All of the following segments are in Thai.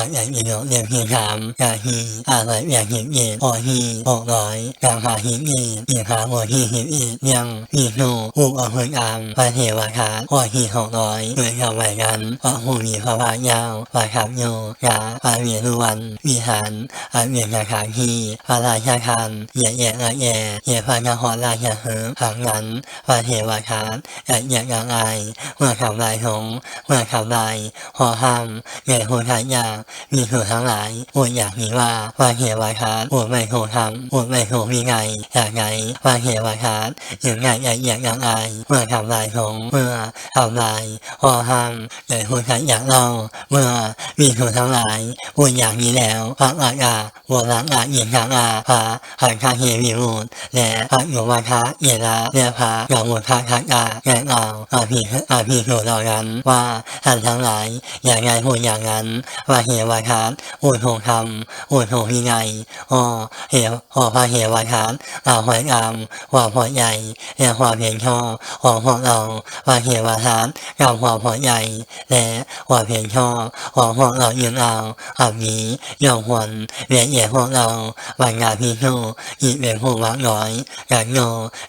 ปัจจัยมีโยเรียนที่สามกาฮีอาศัยเบียสิบเอ็ดพอฮีหกร้อยกางหาหินเอีอีขาหัวที่สิบเอ็ดยังมีสูผู้อภุกรรมพระเทวคาพอฮีหกร้อยด้วยกับไหวกันพระหูมีพระพายาวพระขับโยยาพระเวียรุวันวิหารอาเวียนกาขาทีพระราชาคันเหยียดแย่ละแย่เหยียดพระนครราชาเหิมผังนั้นพระเทวคาแย่แย่ยังไอเมื่อขับลายหงเมื่อขับลายหอห้ามใหญ่หูทายากมีผู้ทั้งหลายปวดอยากมีว่าว่าเหตุวาคาปวดไม่ถูกทำปวดไม่ถูกมีไงอยากไงว่าเหตุวาคาอย่างไงอยากอยากยังไงเมื่อทำลายของเมื่อทำลายหอห้ามใหญ่หูทายากเราเมื่อมีผู้ทั้งหลายปวดอยากมีแล้วพระอาญาปวดรักอาเอียงทางอาพระหันคาเฮวิมูลและพระโยวาคาเยระและพระยามุทาคากาแก่เราอาภีอาภีโสเรากันว่าท่านทั้งหลายอย่างไงพูดอย่างนั้นว่าเหวาทานพูดถูกทำพูดถูกยังไงอ๋อเหวพอพระเหวาทานเราหอยอามว่าพอยใหญ่และความเพียงชอบของพวกเราว่าเหวาทานกับความพอยใหญ่และความเพียงชอบของพวกเรายืนเอาคำนี้ย่อมควรเวียนเอียพวกเราบรรดาพิสูอีเป็นผู้วักน้อยกันโย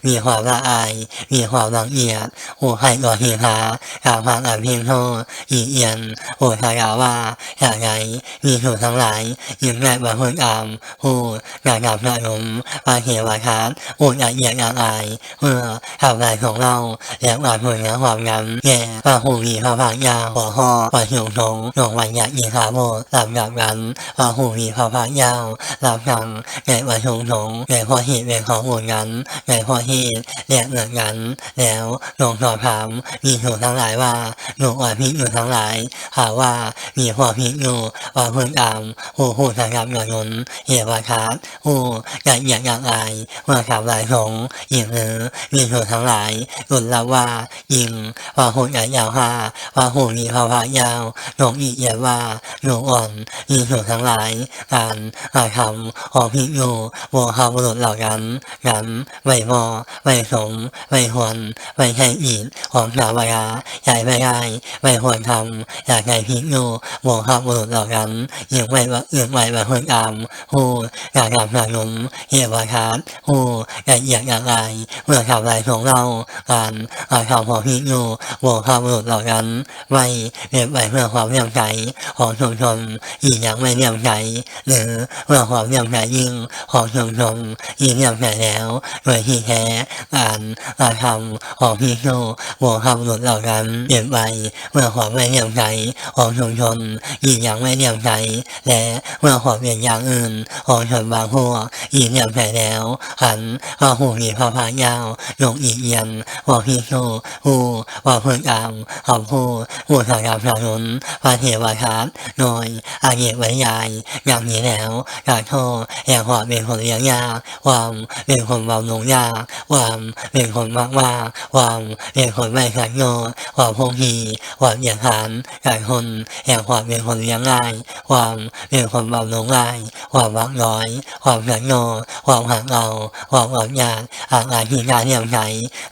มีความละอาย มีความรังเกียจผู้ให้ก่อเหตุหาการพังอันเพียงโทษอีเอียนโอทายาว่าอย่างไรมีถูกทั้งหลายยิงแรกบาพูดอามผู้กากับนายมปาเหวาคาผู้ละเอียดอย่างไรเมื่อทำลายของเราแล้วอาจผลและความงามแย่ปาหูมีพระพักยาวหัวหอปาหิวทงหลงวันยาอีขาโมลำดับกันปาหูมีพระพักยาวลำสั่งแก่วัชงทงแก่พอเหตุเป็นของหมุนกันแก่พอเหตุเรียกเหมือนกันแล้วหลวงสอบถามมีถูกทั้งหลายว่าหนูอ่อนพิษอยู่ทั้งหลายหาว่ามีหัวพิษอยู่ว่าพึ่งตามผู้ผู้สังกับหนุนเหตุวาคาผู้อยากอยากอยากอายเมื่อขับลายสงยิงหรือมีถูทั้งหลายหลุดละว่ายิงว่าหูใหญ่ยาวหาว่าหูมีภาวะยาวหนกอีเอียว่าหนูอ่อนมีถูกทั้งหลายการกระทำของพิษอยู่โมหะบุรุษเหล่านั้นนั้นไม่พอไม่สมไม่หวนไม่ใช่อีกของสาวกาใหญ่ไม่ได้ไม่ควรทำอยากให้พิโยโมหะบุรุษเหล่านั้นยังไม่ว่ายังไม่ว่าคนตามผู้อยากทำสนมเหตุวาคาผู้อยากอยากอยากไรเมื่อทำลายของเราการกระทำของพิโยโมหะบุรุษเหล่านั้นไม่เรียบไปเพื่อความเลี่ยมใสของชุมชนอีกอย่างไม่เลี่ยมใสหรือเพื่อความเลี่ยมใสยิ่งของชุมชนยิ่เลี่ยมใสแล้วโดยที่แท้การกระทำของพิโยโมหะบุรุษเหล่านั้นเปลี่ยนไปเมื่อความไม่เลี่ยมใสของชุมชนยิ่งอย่างไม่เหลี่ยมใสและเมื่อความเปลี่ยนอย่างอื่นของชนบางพวกยิ่งเลี่ยมใสแล้วหันก็หูมีพระพายาวลงอีเอียนว่าพิโยผู้ว่าเพื่อนอามขอบผู้ผู้สังกับสนุนพระเทวทัตโดยอาเยกไว้ใหญ่อย่างนี้แล้วการโทษแห่งความเป็นคนเลี้ยงยากความเป็นคนบำรุงยากความเป็นคนมากมากความเป็นคนไม่ขัดโยความพงพีความเหยียดหานการคนแห่งความเป็นคนเลี้ยงง่ายาย ความเป็นคนบำรุงง่าย ความวักน้อย ความขัดโยความหักเอาความอดยานอาการที่การเลี่ยมใส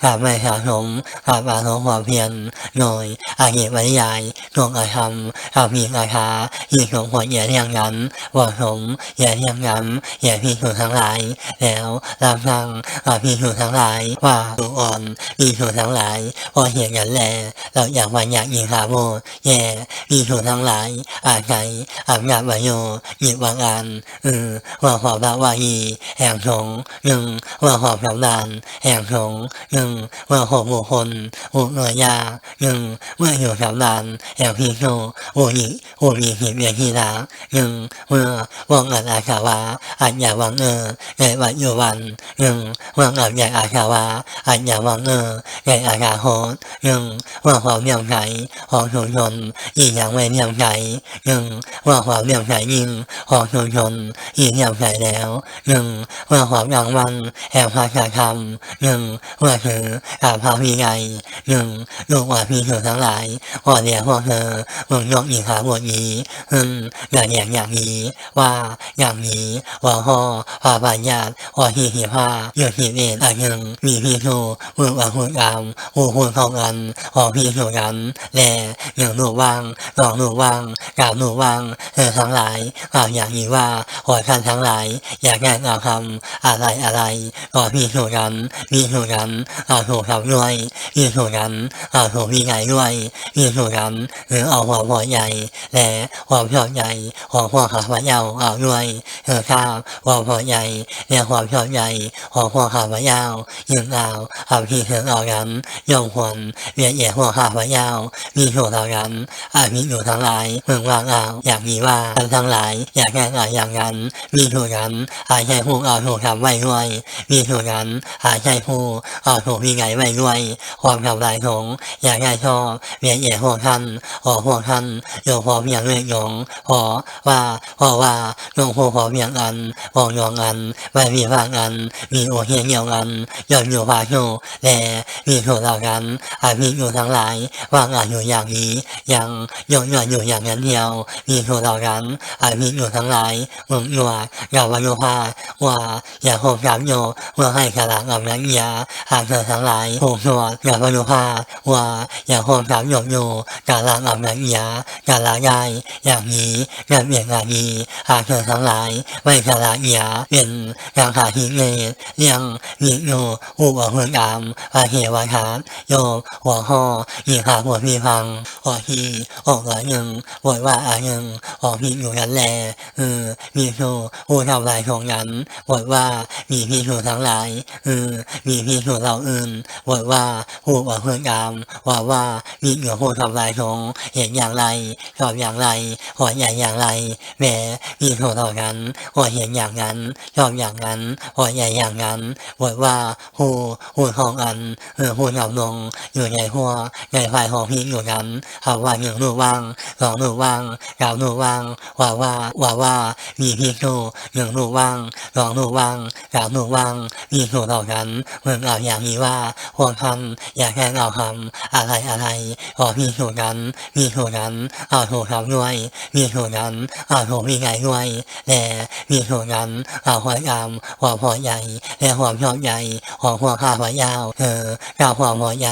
การไม่สะสมการปราศความเพียรโดยอาเกบรรยายดวงอาธรรมอาภีอาคาที่สมควรอย่าเรียงนั้นว่าสมอย่าเรียงนั้นอย่าพิสูจทั้งหลาย แล้วรับฟังอาพิสูจทั้งหลายว่าดูอ่อนพิสูจทั้งหลายพอเห็นกันแลเราอยากวันอยากยิงขาโมแย่พิสูจทั้งหลายอาจใจอาบงานวโยหยิบวางอันอือว่าขอบพระวายีแห่งสงหนึ่งว่าขอบพระดานแห่งสงหนึ่งว่าขอบบุคคลบุเงยยาหนึ่งเมื่ออยู่สำดานแห่งพิสูจอุญิอุญิหิบเบียนทีลาหนึ่งเมื่อวงอันอาชาวาอันอย่าวังเออในวัดอยู่วันหนึ่งเมื่ออันใหญ่อาชาวาอันอย่าวังเออในอาชาโหดหนึ่งเมื่อความเลี่ยมใสของชุมชนอีกอย่างไม่เลี่ยมใสหนึ่งเมื่อความเลี่ยมใสยิ่งของชุมชนอีกเลี่ยมใสแล้วหนึ่งเมื่อความยังวันแห่งพระธรรมหนึ่งเมื่อถือการพาวิไงหนึ่งลูกว่าพี่ถือทั้งหลายพอเดียพวกเธอเมึงยกอีขาบทนี้ฮึมอย่าอย่างอย่างนี้ว่าอย่างนี้ว่าห่อพาปัญญาว่าฮีฮีผ้าเยอะฮีเอ็นอันหนึ่งมีพี่ทูมือว่าหุ่นกามหูหุ่นเข้ากันพอพี่ถูกันแลอย่างหนูว่างลองหนูว่างกาบหนูว่างเธอทั้งหลายกล่าวอย่างนี้ว่าขอท่านทั้งหลาย อยากได้กล่าวคำอะไรอะไรก็มีส่วนกันมีส่วนกันกล่าวถูกทำด้วยมีส่วนกันกล่าวถูกวินัยด้วยมีส่วนกันหรือเอาความพอใจและความชอบใจของพวกข้าพเจ้าเอาด้วยเธอทราบความพอใจและความชอบใจของพวกข้าพเจ้ายิ่งกล่าวคำที่เธอเอานั้นย่อมควรเวียนแย่พวกข้าพเจ้ามีส่วนเรานั้นอาภิอยู่ทั้งหลายเมืองว่างเอาอย่างนี้ว่าท่านทั้งหลายอยากแก้ไขอย่างนั้น มีส่วนนั้นอาจใช่ผู้เอาถูกทำไว้ด้วย มีส่วนนั้นอาจใช่ผู้เอาถูกมีไงไว้ด้วย ความทำลายของอยากได้ชอบเวียแย่พวกท่านขอพวกท่านโยพอเพียงเรื่องยงขอว่าเพราะว่าหลงพ่อพอเพียงอันบอกยองอันไม่มีว่างอัน มีโอเฮียงเหี่ยวอันยอดอยู่พาโชและมีส่วนเหล่านั้นอาภิอยู่ทั้งหลายว่างอันอยู่อย่างนี้ยังยงยอดอยู่อย่างนั้นเดียวมีส่วนเหล่านั้นอาภิอยู่ทั้งหลายเมืองยัวกาวันโยภาว่าอย่าโหมสามโยเมื่อให้ขลังกับนักยาหากเธอทั้งหลายโหมสวดกาวันโยภาว่าอย่าโหมสามโยอยู่กาลังกับนักยากาลาใหญ่อย่างนี้งานเปลี่ยนงานนี้หากเธอทั้งหลายไม่ขลังยาเป็นอย่างหาหิเนเลี้ยงมีโยอุบะเพื่อนอามพาเหวาทาโยหัวห่อยิงหาหัวมีพังออกทีออกหละหนึ่งบทว่าอาหนึ่งออกพีอยู่กันแลเออมีชูผู้ทำลายของนั้นบทว่ามีพี่ชูทั้งหลายเออมีพี่ชูเราอื่นบทว่าผู้บอเพื่อนอามว่าว่ามีเหนือผู้ทำลายของเห็นอย่างไรชอบอย่างไรหัวใหญ่อย่างไรแหมมีชูเหล่านั้นหัวเห็นอย่างนั้นชอบอย่างนั้นหัวใหญ่อย่างนั้นบทว่าผู้ผู้ของอันเออผู้นำลงอยู่ในหัวในฝ่ายของพี่อยู่นั้นเขาว่าหนึ่งหนูว่างสองหนูว่างสามหนูว่างว่าว่าว่าว่ามีพี่ชูหนึ่งนูว่างสองหนูว่างสามนูว่างมีชูเหล่านั้นเมืองเอาอย่างนี้ว่าพวกท่านอยากแค่เอาคำอะไรอะไรขอพี่ชูนั้นมีชูนั้นเอาถูทำด้วยมีชูนั้นเอาถูมีไงด้วยแต่มีชูนั้นเอาควยามงามควพอใจและควชอบใจของพวกข้าพเจ้าวเออเจ้าความพอใจ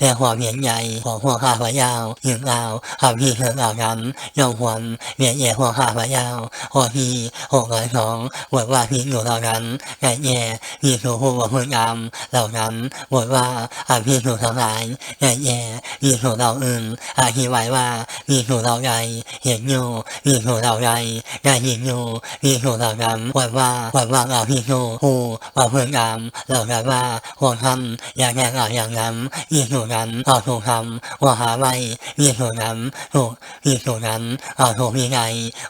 และความเห็นใจของพวกข้าพเจ้ายิ่งเอาคำที่เธอเหล่านั้นยอมควรเมียแย่พวกข้าพเจ้าข้อที่หกร้อยสองบทว่าพี่อยู่เหล่านั้นแก่แย่พี่ถูกผู้บอกคุณงามเหล่านั้นบทว่าอาพี่ถูกทั้งหลายแก่แย่พี่ถูกเราอื่นอธิบายว่าพี่ถูกเราใหญ่เห็นอยู่พี่ถูกเราใหญ่ได้ยินอยู่พี่ถูกเรานั้นบทว่าบทว่าอาพี่ถูกผู้บอกคุณงามเหล่านั้นว่าพวกท่านอย่ากแก้เอาอย่างนั้นพี่ถูกนั้นต่อถูกทำว่าหาไม่พี่ถูกนั้นถูกพี่ถูกนั้นต่อถูกมีไง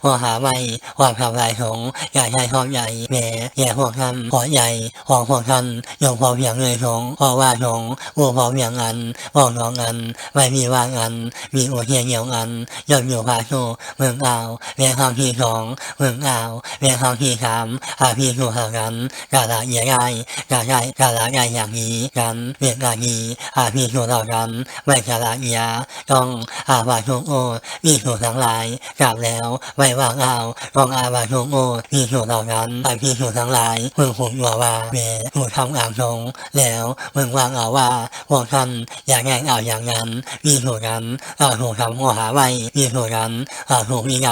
ว่าหาไม่ความทำลายของอยากใช้ความใหญ่แหมแย่พวกท่านขอใหญ่ของพวกท่านยงพอเพียงเลยของเพราะว่าของวัวพอเพียงอันบอกน้องอันไม่มีว่างอัน มีโอเทียเหนียวอันยอดอยู่พาโชเมืองอ่าวเรียงคำที่สองเมืองอ่าวเรียงคำที่สามอาพี่ถูกหากันกาลาเยได้กาได้กาลาใหญ่อย่างนี้กันเรียกานีอาพี่ถูกเหล่ากันไม่กาลาเอียต้องอาบาทุกโอมีถูกทั้งหลายกลับแล้วไม่ว่างเอาต้องอาบาทุกโอมีถูกเหล่านั้นอาพี่ถูกทั้งหลายมึงผมว่าว่าเมถูทำอ่างทงแล้วมึงว่างเอาว่าพวกท่านอยากแง่งเอาอย่างนั้น มีถูกนั้นเราถูทำหัวหาไว้มีถูกนั้นเราถูมีไง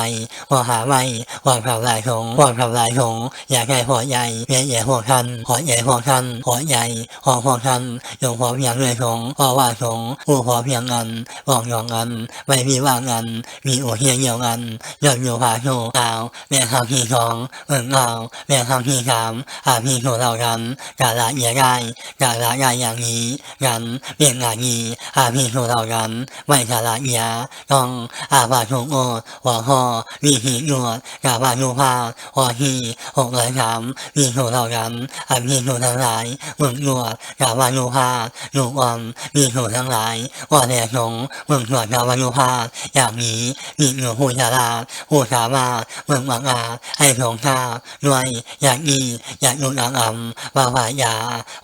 หัวหาไว้ความทำลายทงความทำลายทงอยากให้หัวใหญ่แย่แย่พวกท่านหัวใหญ่พวกท่านหัวใหญ่ของพวกท่านยงพอเพียงเลยทงเพราว่าทงผู้พอเพียงอันบอกยองอันไม่มีว่างอันมีโอเฮียเหี่ยวอันยอดอยู่พาโชกาวแม่คำที่สองเหมืองเอาแม่คำที่สามอาพี่โชเรากันกาละเอียได้กาละได้อย่างนี้กันเปลี่ยนงานนี้อาพี่โชเรากันไม่กาละเอียต้องอาบาทุโอหัวหอวิหีหนวดกาบานุภาหัวหีหกร้อยสามพี่โชเรากันอาพี่โชทั้งหลายเหมืองหนวดกาบานุภาหนุอมพี่โชทั้งหลายว่าแดชงเหมืองหนวดกาบานุภาอย่างนี้มีหนูผู้ชาลาผู้สามารถเมืองบางอาให้ทรงทราบด้วยอย่างนี้อยากนุ่งอังอัมวาวายา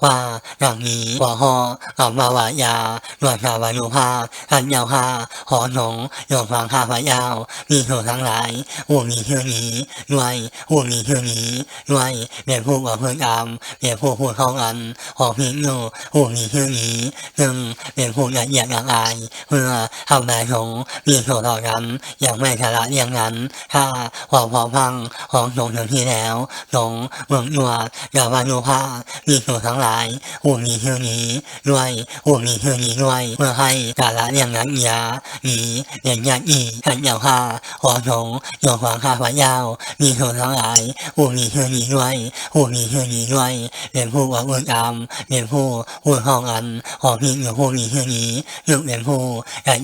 ว่าอย่างนี้หัวหออัมวาวายาหนวดกาบานุภาขันยาวหาหอหนงโยงฟังข้าพยาวมีโชทั้งหลายผู้มีเชื่อนี้ด้วยผู้มีเชื่อนี้ด้วยเป็นผู้ว่าเพื่อนอามเป็นผู้พูดเข้ากันของพิงอยู่ผู้มีเชื่อนี้ซึ่งเป็นผู้ละเอียดละอายเพื่อทำลายของมีโชต่อกันยังไม่ชะละเลี่ยงนั้น ถ้าพอพอพังของสงถึงที่แล้วสงเมืองยวดอย่าวานุภาพมีสูทั้งหลายผู้มีชื่อนี้ด้วยผู้มีชื่อนี้ด้วยเพื่อให้กาละเลี่ยงนั้นยาหนีเรียนยากอีท่านเจ้าข้าขอสงโยกความข้าพระเจ้ามีสูทั้งหลายผู้มีชื่อนี้ด้วยผู้มีชื่อนี้ด้วยเป็นผู้ว่าอุตอามเป็นผู้พูดห้องอันขอพิงอยู่ผู้มีชื่อนี้ยึกเป็นผู้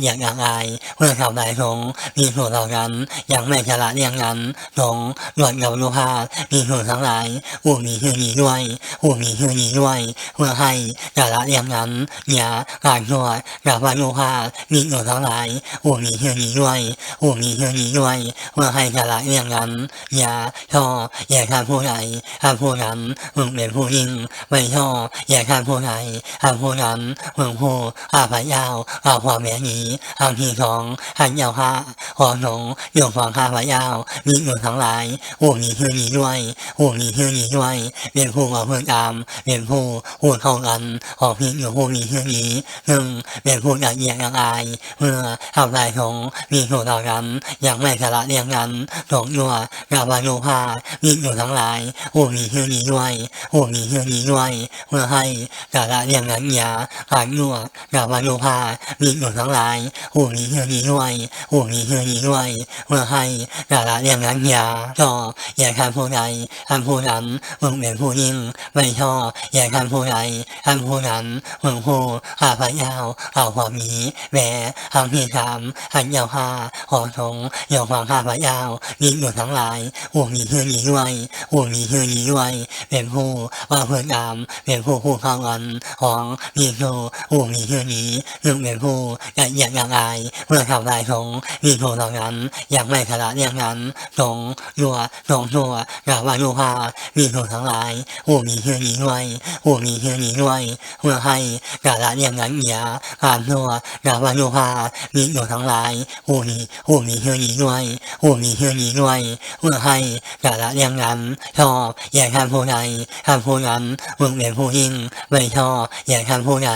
อียดอย่างไรเพื่อทำลายสงมีสูเหล่านั้นยังไม่ชละเลี่ยงนั้นสงหลวดเงานุภามีสูทั้งหลายผู้มีชื่อนี้ด้วยผู้มีชื่อนี้ด้วยเพื่อให้ชละเลี่ยงนั้นอย่าการช่วกับวานุภามีสูทั้งหลายผู้มีชื่อนี้ด้วยผู้มีชื่อนี้ด้วยเพื่อให้ชละเลี่ยงนั้นอย่าชอบอย่าทำผู้ใดทำผู้นั้นมึงเป็นผู้ยิ่งไม่ชอบอย่าทำผู้ใดทำผู้นั้นมึงผู้อาภัยยาวอาความแม่นี้ทางที่สองหันยาวห้าขอสงยกฟังข้าพระเจ้ามีอยู่ทั้งหลายผู้มีชื่อนี้ด้วยผู้มีชื่อนี้ด้วยเป็นผู้มาเพื่อนตามเป็นผู้พูดเข้ากันขอพิงอยู่ผู้มีชื่อนี้ซึ่งเป็นผู้ละเอียดละอายเมื่อทำลายสงมีสูตรต่อกันอยังไม่สละเรียงกันสงยัวกาบานุภามีอยู่ทั้งหลายผู้มีชื่อนี้ด้วยผู้มีชื่อนี้ด้วยเมื่อให้สละเรียงกันยาการยัวกาบานุภามีอยู่ทั้งหลายผู้มีชื่อนี้ด้วยผู้มีชื่อนี้ด้วยเมื่อให้สละเรียงกันยาชออย่าทำผู้ใดทำผู้นั้นมึงเป็นผู้ยิ่งไม่ชอบอย่าทำผู้ใดทำผู้นั้นมึงผู้ข้าพเจ้าเอาความนี้แม้ทำที่สามหันยาวห้าขอสงยกความข้าพเจ้ามีอยู่ทั้งหลายผู้มีเชื่อนี้ด้วยผู้มีเชื่อนี้ด้วยเป็นผู้ว่าเพื่อนตามเป็นผู้ผู้เข้ากันของมีชูผู้มีเชื่อนี้ซึ่งเป็นผู้ละเอียดอย่างไรเมื่อทำลายสงมีถูกเหล่านั้นยังไม่สละเรียงนั้นสงยัวสงชัวกาบานุภามีถูทั้งหลายผู้มีชื่อนี้ด้วยผู้มีชื่อนี้ด้วยเมื่อให้กาละเรียงนั้นอย่าการชัวกาบานุภามีอยู่ทั้งหลายผู้มีผู้มีชื่อนี้ด้วยผู้มีชื่อนี้ด้วยเมื่อให้กาละเรียงนั้นชอบอย่าทำผู้ใดทำผู้นั้นเมึงเป็นผู้ยิ่งไม่ชอบอย่าทำผู้ใด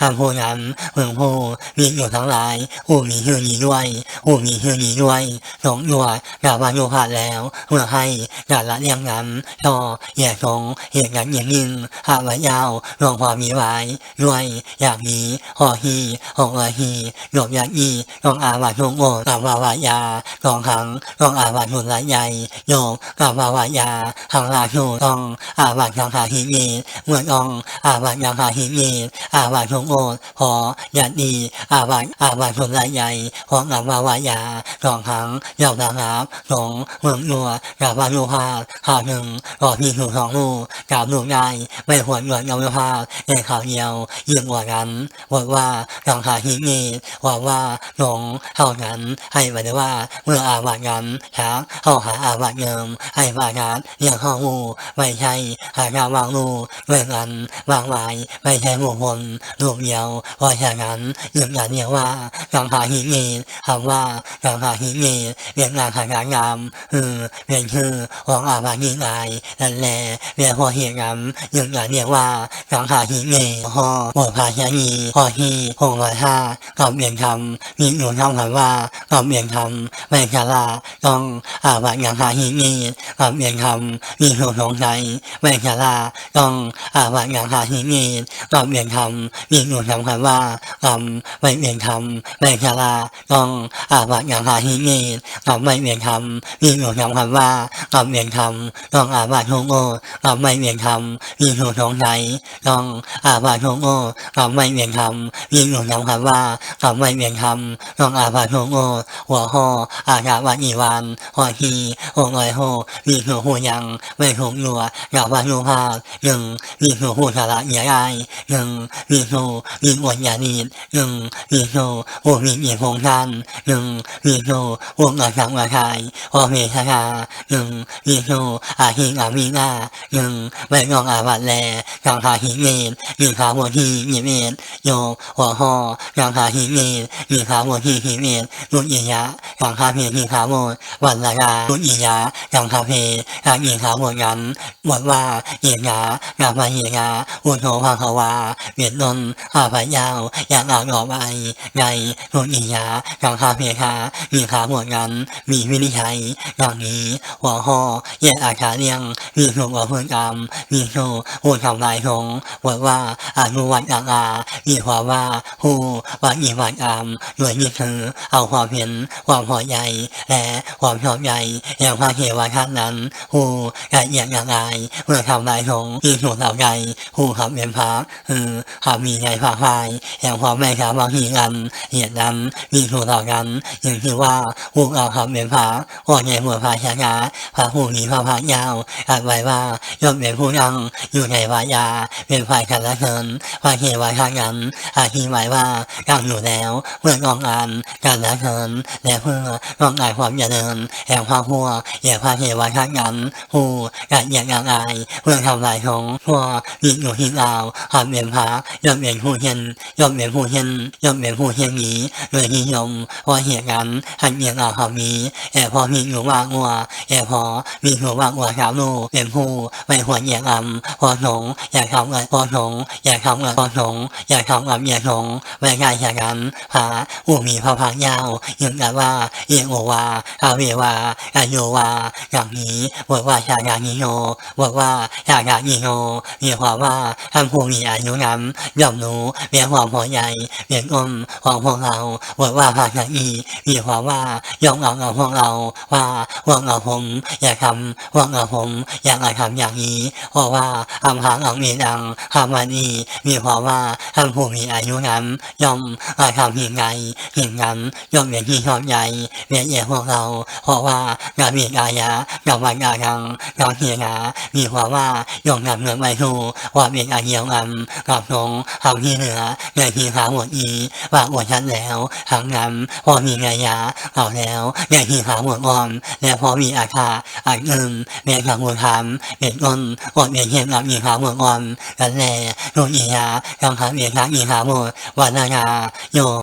ทำผู้นั้นเมึงผู้มีอยู่ทั้งหลายผู้มีชื่อนี้ด้วยผู้มีชื่อืนนี้ด้วยสงยัวกาบานุภาแล้วเมื่อให้กาละเรียงนั้นชอบอย่าทรงเหตุการณ์อย่างยิ่งหาไว้ยาวรวงความมีไว้ด้วยอย่างนี้หอฮีหกละฮีหลบยาอีต้องอาวัตทุกโอกับวาวายาสองครั้งต้องอาวัตทุนละใหญ่โยมกับาวายาทางลาชูต้องอาวัตยังหาหิมีเมื่อต้องอาวัตยังหาหิมีอาวัตทุกโอพอยาดีอาวัตอาวัตทุนละใหญ่ของกับวาวายาสองครั้งยาวนะครับสงเมืองนัวกับวานุภาพข่าวหนึ่งรอพี่ถูกสองลูกกับลูกได้ไม่ควรหวนยาวภาพในข่าวเดียวยิ่งกว่านั้นบอกว่ายังหาหิมีบอกว่าหลงเท่านั้น ให้หมายถึงว่าเมื่ออาวัตกันช้างเข้าหาอาวัตเงิมให้วาการเรียกข้อมูไม่ใช่หากาวางลูด้วยกันวางไว้ไม่ใช่หมู่คนลูกเดียวเพราะฉะนั้นยืนยันเนี่ยว่ายังหาหิมีคำว่ายังหาหิมีเรียกงานหางานงามคือเป็นชื่อของอาวัตนี้ไงนั่นแหละเรียกพอเหตุกรรมยืนยันเนี่ยว่ายังหาหิมีหอหมดภาชนีพอฮีหงร้อยห้ากับเรียนคำมีหนุนคำคำว่ากับเรียนคำไม่ชะลาต้องอาวัตยังหาหิมีกับเรียนคำมีถูสงสัยไม่ชะลาต้องอาวัตยังหาหิมีกับเรียนคำมีหนุนคำคำว่าคำไม่เรียนคำไม่ชะลาต้องอาวัตยังหาหิมีกับไม่เปลี่ยนคำมีหนุนคำคำว่ากับเปลี่ยนคำต้องอาวัตทุกโอกับไม่เปลี่ยนคำมีถูกสงสัยต้องอาวัตทุกโอกับไม่เปลี่ยนคำมีหนุนคำคำว่ากับไม่เปลี่ยนคำต้องอาวัตทุกโอหัวหออาชาวัตอีวันหอฮีหงลอยโหมีถูกหูยังไม่ถูกหนัวกับวัตถุภาพหนึ่งมีถูกหูสาระเหนียไรหนึ่งมีถูกมีอวดยานีหนึ่งมีถูกหูมีเอียพงทันหนึ่งมีถูกหูกระชังกระชายพอเมชาหนึ่งมีถูกอาหิงอามีนาหนึ่งไม่ยองอาวัตแลกังคาหิเมนมีขาบนที่หิเมนโยหัวห่อกังคาหิเมนมีขาบนที่หิเมนลุนอิยะกังคาเพมีขาบนวันละกาลุนอิยะกังคาเพกังอิขาบนกันบทว่าเอียะกามาเอียะอุโทภาควาเวียนนนอาพยาวอยากออกออกไปไงลุนอิยะกังคาเพคามีขาหมวดนั้น มีวินิจฉัยอย่างนี้หัวข้อแยกอาคาเรียง มีถูกกับพื้นกรรม มีถูกผู้ทำลายทงบทว่าอนุวัตอาอามีความว่าผู้วัดอีวัดกรรมโดยยึดถือเอาความเห็นความพอใจและความชอบใจอย่างพระเทวทัตนั้นผู้ละเอียดอย่างไรเมื่อทำลายทงที่ถูกเหล่าใจผู้ขับเป็นพระคือขับมีใจฝากไฟอย่างความไม่สามัคคีกันเหตุนั้นมีถูกเหล่ากันย่างที่ว่าผู้เอาขับเป็นพระก่อนในหัวพระชนะพระผู้มีพระภายาวอัดไว้ว่าย่อมเป็นผู้ยังอยู่ในวายา เป็นฝ่ายกันละเทินพระเทวทัตนั้นอธิบายว่ายังอยู่แล้วเมื่อกองอ่านการละเทินและเพื่อกองอานความเจริญแห่งพระหัวอย่าพระเทวทัตนั้นผู้ละเอียดอย่างไรเพื่อทำลายของพวกมีอยู่ที่เราทำเป็นพระย่อมเป็นผู้เห็นย่อมเป็นผู้เห็นย่อมเป็นผู้เห็นนี้โดยนิยมเพราเหตุการณ์หันเกียรเราเขามีแต่พอมีอยู่ว่างวัวแต่พอมีหัวว่างวัวสาวลูกเป็นผู้ไม่ควเหยียดลำพอสงอยากทำกับพอสงอยากทำกับพอสงอยากทำกับเหยียดสงไม่ใช่ฉะนั้นพระผู้มีพระภาคยาวยึดกันว่าเอียงโอวาอาเววาอาโยวาอย่างนี้บทว่าชาญานิโยบทว่าชาญานิโยมีความว่าท่านผู้มีอายุนั้นย่อมรู้เมียความพอใจเมียอมของพวกเราบทว่าภาคอีมีความว่ายอมเอาเอาพวกเราว่าพวกเราผมอยากทำพวกเราผมอยากทำอย่างนี้ เพราะว่าคำหางของมีดังคำวันนี้มีความว่าท่านผู้มีอายุนั้นย่อมกระทำเพียงใดเพียงนั้นย่อมเป็นที่ชอบใจเมียเอี่พวกเรา เพราะว่างานมีกายะกับวันกายังกางเทียนามีความว่าย่อมนำเงินไปสู่ว่าเป็นอาเยียวกันกับทรงทำที่เหนือในที่ขาหมดอีว่าอวดชัดแล้วทางนั้นพอมีกายะะเอาแล้วในที่ขาหมดอ่อมและพอมีอาคาอันอื่นเป็นขังบุญธรรมเป็นต้นอดเป็นเช่นกับมีขาหมดอ่อมกันแลโนอียากังคับเอกาอีขาหมดวันนาโย